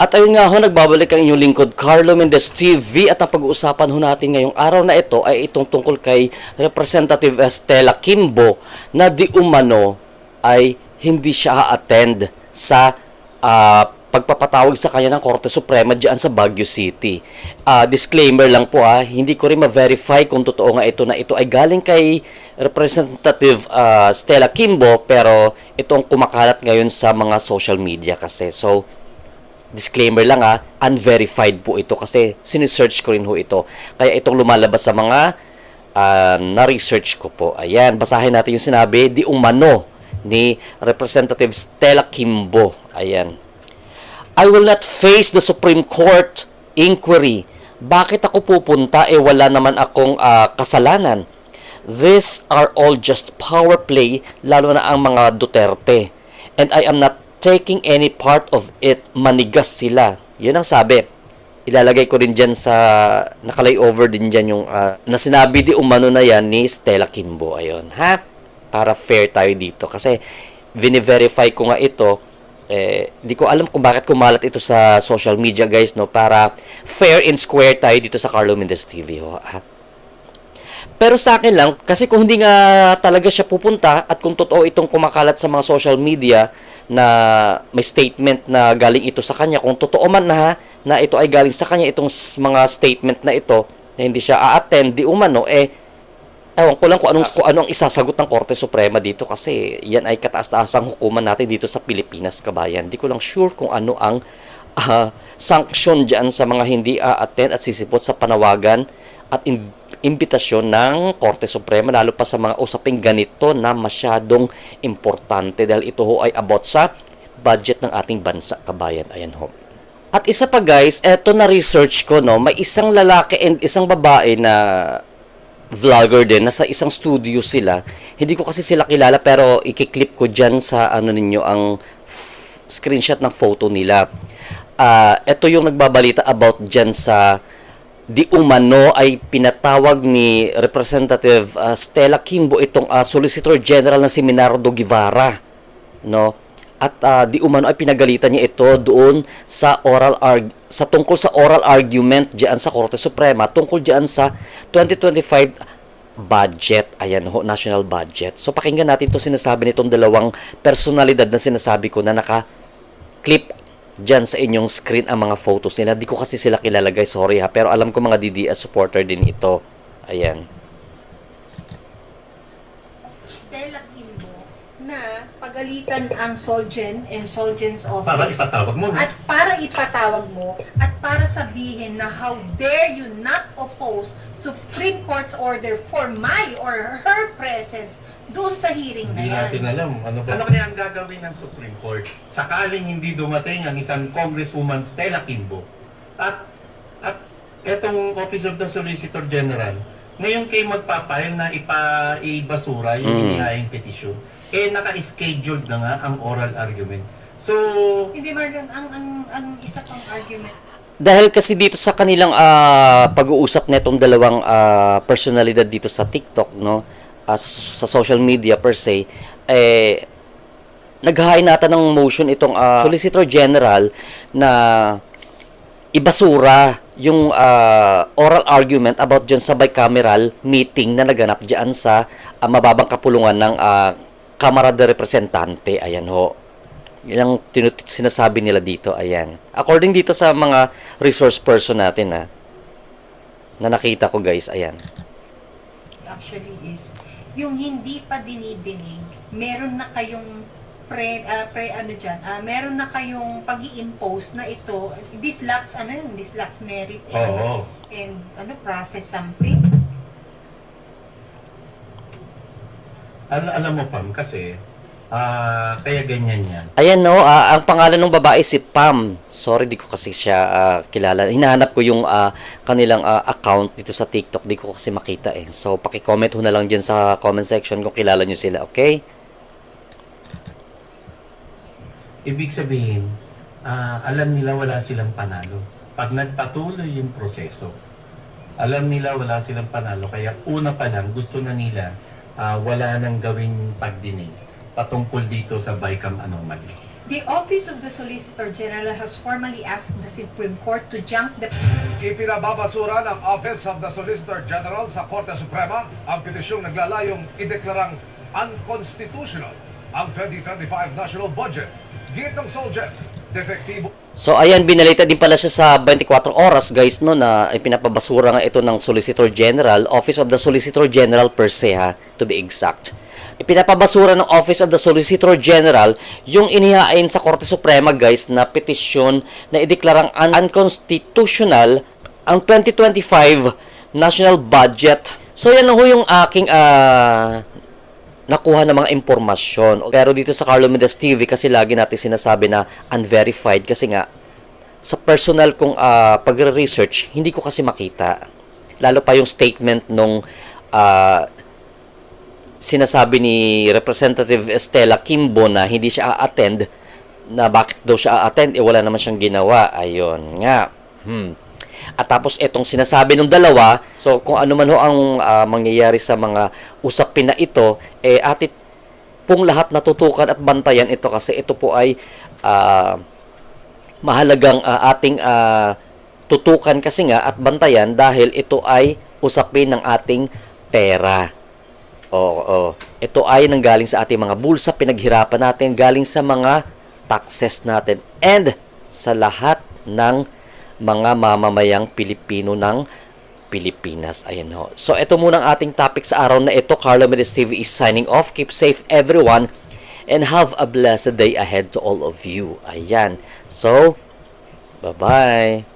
At ayun nga ho, nagbabalik ang inyong lingkod, Carlo Mendez TV. At ang pag-uusapan ho natin ngayong araw na ito ay itong tungkol kay Representative Estela Kimbo na di umano ay hindi siya attend sa ah, pagpapatawag sa kanya ng Korte Suprema diyan sa Baguio City. Ah, disclaimer lang po ah, hindi ko rin ma-verify kung totoo nga ito na ito ay galing kay Representative ah, Stella Kimbo pero itong kumakalat ngayon sa mga social media kasi. So, disclaimer lang ha, unverified po ito kasi sinesearch ko rin ho ito. Kaya itong lumalabas sa mga ah, na-research ko po. Ayan, basahin natin yung sinabi, di umano ni Representative Stella Kimbo. Ayan. I will not face the Supreme Court inquiry. Bakit ako pupunta? Eh wala naman akong ah, kasalanan. These are all just power play, lalo na ang mga Duterte. And I am not taking any part of it. Manigas sila. Yun ang sabi. Ilalagay ko rin dyan sa, nakalayover din dyan yung, ah, na sinabi di umano na yan ni Stella Kimbo. Ayun, ha? Para fair tayo dito. Kasi, vini-verify ko nga ito, eh, di ko alam kung bakit kumalat ito sa social media guys, no? Para fair and square tayo dito sa Carlo Mendez TV, ho, ha? Pero sa akin lang, kasi kung hindi nga talaga siya pupunta at kung totoo itong kumakalat sa mga social media na may statement na galing ito sa kanya, kung totoo man na ha, na ito ay galing sa kanya itong mga statement na ito na hindi siya a-attend, di umano, eh, ewan ko lang kung anong, kung anong isasagot ng Korte Suprema dito kasi yan ay kataas-taasang hukuman natin dito sa Pilipinas, kabayan. Di ko lang sure kung ano ang ah, sanction dyan sa mga hindi a-attend at sisipot sa panawagan at im- imbitasyon ng Korte Suprema lalo pa sa mga usaping ganito na masyadong importante dahil ito ho ay about sa budget ng ating bansa, kabayan. Ayan ho. At isa pa guys, eto na research ko no, may isang lalaki and isang babae na vlogger din, nasa isang studio sila. Hindi ko kasi sila kilala pero ikiklip ko dyan sa ano ninyo ang screenshot ng photo nila. Ah, ito yung nagbabalita about dyan sa di umano ay pinatawag ni Representative ah, Stella Kimbo itong ah, Solicitor General ng Seminardo Guevara no? At ah, di umano ay pinagalitan niya ito doon sa oral arg sa tungkol sa oral argument diyan sa Korte Suprema tungkol diyan sa 2025 budget. Ayan ho national budget. So pakinggan natin to sinasabi nitong dalawang personalidad na sinasabi ko na naka clip dyan sa inyong screen ang mga photos nila. Di ko kasi sila kilala guys, sorry ha. Pero alam ko mga DDS supporter din ito. Ayan. Stella Kimbo na pagalitan ang Solgen and Solgen's office. Para ipatawag mo? At para ipatawag mo at para sabihin na how dare you not oppose Supreme Court's order for my or her presence doon sa hearing na Hindi yan. natin alam ano ba. Ano kaya ang gagawin ng Supreme Court sakaling hindi dumating ang isang Congresswoman Stella Kimbo at at etong Office of the Solicitor General ngayon kayo magpapail na ipa ibasura yung Mm. inihaing petition eh naka-scheduled na nga ang oral argument. So, Hindi Marlon, ang, ang, ang isa pang argument Dahil kasi dito sa kanilang ah, pag-uusap netong dalawang ah, personalidad dito sa TikTok, no? ah, sa, sa social media per se, eh, naghahain nata ng motion itong ah, Solicitor General na ibasura yung ah, oral argument about dyan sa bicameral meeting na naganap dyan sa ah, mababang kapulungan ng ah, Kamara de Representante. Ayan ho. Yan ang tinut- sinasabi nila dito. Ayan. According dito sa mga resource person natin ha, na nakita ko guys. Ayan. actually is yung hindi pa dinidinig, meron na kayong pre, ah, pre ano dyan, ah, meron na kayong pag impose na ito, this lacks, ano yun, this lacks merit and, oo. and ano, process something. Al- alam mo Pam kasi ah kaya ganyan yan. Ayan no, ah, ang pangalan ng babae si Pam. Sorry, di ko kasi siya ah, kilala. Hinahanap ko yung ah, kanilang ah, account dito sa TikTok. Di ko kasi makita eh. So, paki-comment ho na lang dyan sa comment section kung kilala nyo sila, okay? Ibig sabihin, ah, alam nila wala silang panalo. Pag nagpatuloy yung proseso, alam nila wala silang panalo. Kaya una pa lang, gusto na nila ah, wala nang gawing pagdinig patungkol dito sa BICAM anomaly. The Office of the Solicitor General has formally asked the Supreme Court to junk the Ipinababasura ng Office of the Solicitor General sa Korte Suprema ang petisyong naglalayong ideklarang unconstitutional ang 2025 national budget. Gitang Soldier, defektibo So ayan, binalita din pala siya sa 24 oras guys no na pinapabasura nga ito ng Solicitor General, Office of the Solicitor General per se ha, to be exact. Pinapabasura ng Office of the Solicitor General yung inihain sa Korte Suprema guys na petisyon na ideklarang un- unconstitutional ang 2025 national budget. So yan ho yung aking ah, nakuha ng mga impormasyon. Pero dito sa Carlo Mendes TV kasi lagi natin sinasabi na unverified kasi nga sa personal kong ah, pagre-research, hindi ko kasi makita. Lalo pa yung statement nung ah, sinasabi ni Representative Estela Kimbo na hindi siya a-attend na bakit daw siya a-attend eh wala naman siyang ginawa. Ayun nga. Hmm. At tapos etong sinasabi ng dalawa, so kung ano man ho ang ah, mangyayari sa mga usapin na ito, eh atit pong lahat natutukan at bantayan ito kasi ito po ay ah, mahalagang ah, ating ah, tutukan kasi nga at bantayan dahil ito ay usapin ng ating pera. Oo, oo. Ito ay nanggaling sa ating mga bulsa, pinaghirapan natin, galing sa mga taxes natin and sa lahat ng mga mamamayang Pilipino ng Pilipinas. Ayan ho. So, ito muna ang ating topic sa araw na ito. Carlo Mendes TV is signing off. Keep safe everyone and have a blessed day ahead to all of you. Ayan. So, bye-bye.